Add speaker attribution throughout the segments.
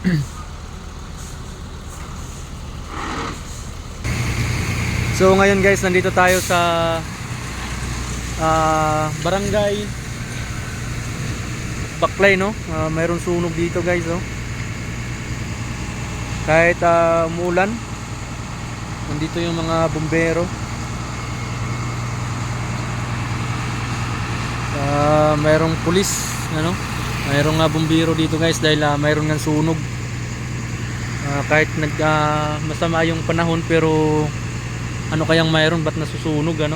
Speaker 1: so ngayon guys, nandito tayo sa ah, barangay Baklay no. Ah, mayroong sunog dito guys oh. Kahit ah, umulan, nandito yung mga bumbero. Ah, mayroong pulis, ano? Mayroong nga bumbero dito guys dahil ah, mayroong nga sunog. Ah, kahit nag ah, masama yung panahon pero ano kayang mayroon ba't nasusunog ano?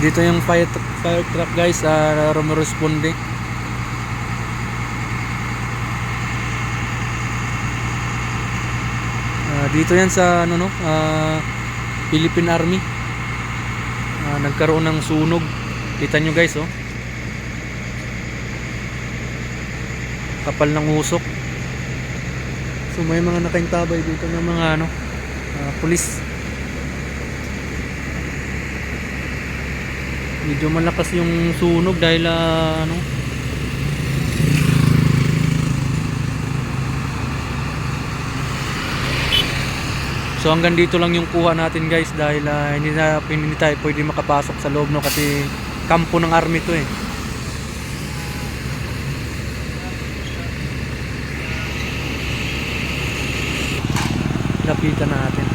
Speaker 1: Dito yung fire, fire truck guys, uh, rumoresponde. Dito yan sa ano no, ah, Philippine Army. Ah, nagkaroon ng sunog. Kita nyo guys oh. Kapal ng usok. So may mga nakaintabay dito ng mga ano, ah, pulis. Medyo malakas yung sunog dahil ah, ano So hanggang dito lang yung kuha natin guys dahil ah, hindi na hindi tayo pwede makapasok sa loob no kasi kampo ng army to eh. Lapitan natin.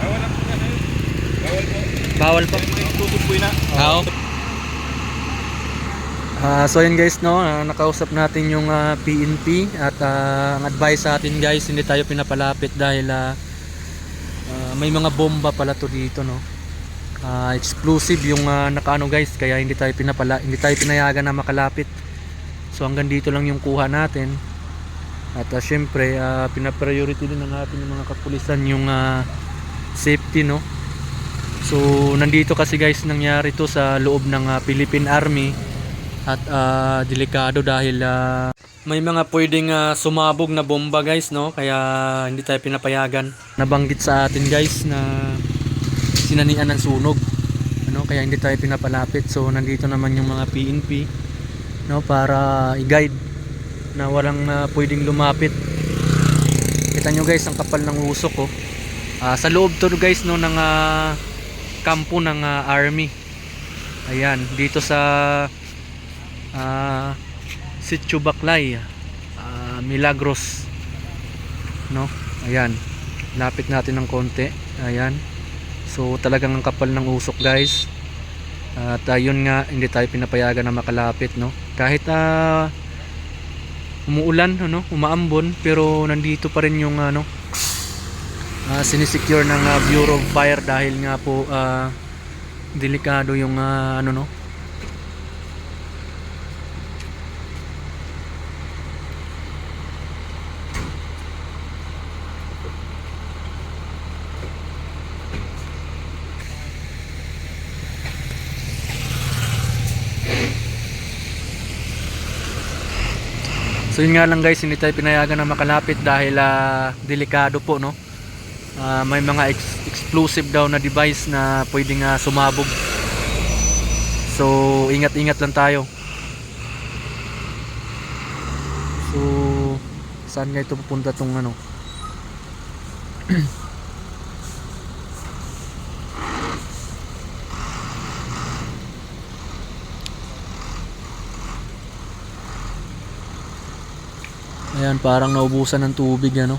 Speaker 2: Bawal po kasi. Bawal po.
Speaker 1: Bawal.
Speaker 2: May tutuboy na.
Speaker 1: Oo. Ah, so yun guys no, ah, nakausap natin yung ah, PNP at ah, ang advice sa atin guys, hindi tayo pinapalapit dahil ah, ah, may mga bomba pala to dito no. Ah, explosive yung ah, nakaano guys, kaya hindi tayo pinapala hindi tayo pinayagan na makalapit. So hanggang dito lang yung kuha natin. At ah, syempre, ah, pina-priority din ng ating mga kapulisan yung ah, safety no. So nandito kasi guys nangyari to sa loob ng ah, Philippine Army at ah, delikado dahil ah, may mga pwedeng ah, sumabog na bomba guys no kaya hindi tayo pinapayagan. Nabanggit sa atin guys na sinanian ng sunog ano kaya hindi tayo pinapalapit. So nandito naman yung mga PNP no para i-guide na walang ah, pwedeng lumapit. Kita nyo guys ang kapal ng usok oh. Ah, sa loob to guys no ng ah, kampo ng ah, army. Ayan, dito sa ah Sitio Baklay, ah, Milagros. No? Ayan. Lapit natin ng konti. Ayan. So talagang ang kapal ng usok, guys. At ayun nga, hindi tayo pinapayagan na makalapit, no? Kahit ah umuulan, ano, umaambon, pero nandito pa rin yung ano, uh, sinisecure ng ah, Bureau of Fire dahil nga po ah, delikado yung ah, ano no So yun nga lang guys, hindi tayo pinayagan na makalapit dahil ah, delikado po no. Ah, may mga ex- explosive daw na device na pwedeng ah, sumabog. So ingat-ingat lang tayo. So saan nga ito pupunta tong ano? Ayan, parang naubusan ng tubig ano.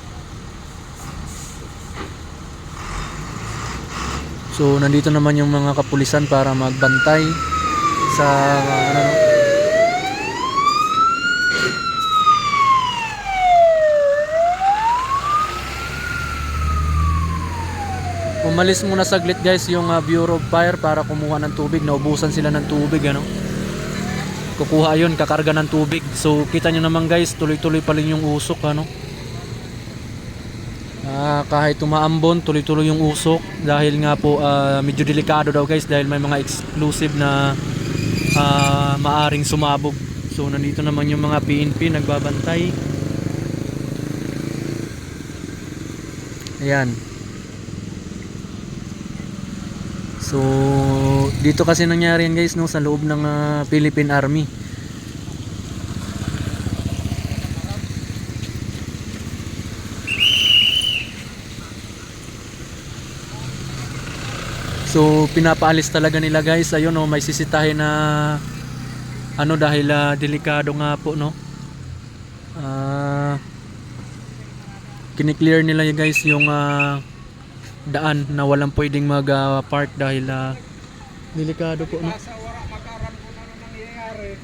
Speaker 1: So nandito naman yung mga kapulisan para magbantay sa ano no? Umalis muna saglit guys yung ah, Bureau of Fire para kumuha ng tubig. Naubusan sila ng tubig ano. Kukuha yun, kakarga ng tubig. So kita nyo naman guys, tuloy-tuloy pa rin yung usok ano. Ah, kahit umaambon, tuloy-tuloy yung usok dahil nga po ah, medyo delikado daw guys dahil may mga exclusive na ah, maaring sumabog. So nandito naman yung mga PNP nagbabantay. Ayan. So, dito kasi nangyari yan guys no sa loob ng ah, Philippine Army. So, pinapaalis talaga nila guys. Ayun no, may sisitahin na ano dahil ah, delikado nga po no. Ah kiniklear nila guys yung ah, daan na walang pwedeng mag-park dahil ah, delikado po no.
Speaker 2: Sa wala makaram ko na nangyayari.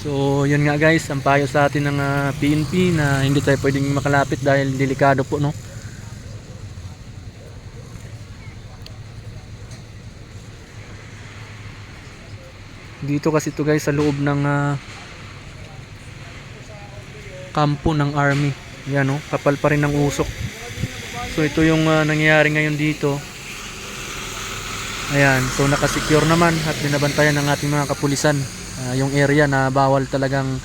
Speaker 1: So, yun nga guys, ang payo sa atin ng ah, PNP na hindi tayo pwedeng makalapit dahil delikado po, no? Dito kasi to guys sa loob ng ah, kampo ng army. Yan no, kapal pa rin ng usok. So ito yung ah, nangyayari ngayon dito. Ayan, so nakasecure naman at binabantayan ng ating mga kapulisan ah, yung area na bawal talagang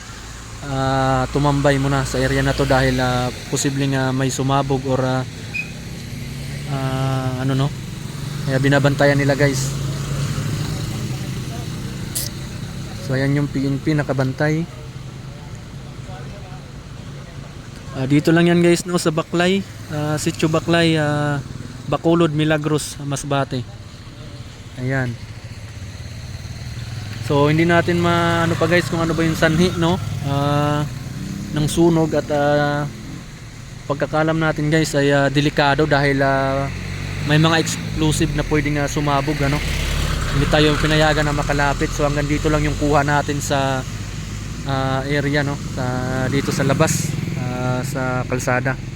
Speaker 1: ah, tumambay muna sa area na to dahil ah, posibleng ah, may sumabog or ah, ah, ano no. Kaya binabantayan nila guys. So ayan yung PNP nakabantay. Ah, dito lang yan guys no sa Baklay, uh, Sitio Baklay, ah, Bacolod, Milagros, Masbate. Ayan. So hindi natin maano pa guys kung ano ba yung sanhi no ah, ng sunog at ah, pagkakalam natin guys ay ah, delikado dahil ah, may mga explosive na pwedeng ah, sumabog ano. Hindi tayo pinayagan na makalapit so hanggang dito lang yung kuha natin sa ah, area no sa dito sa labas sa kalsada.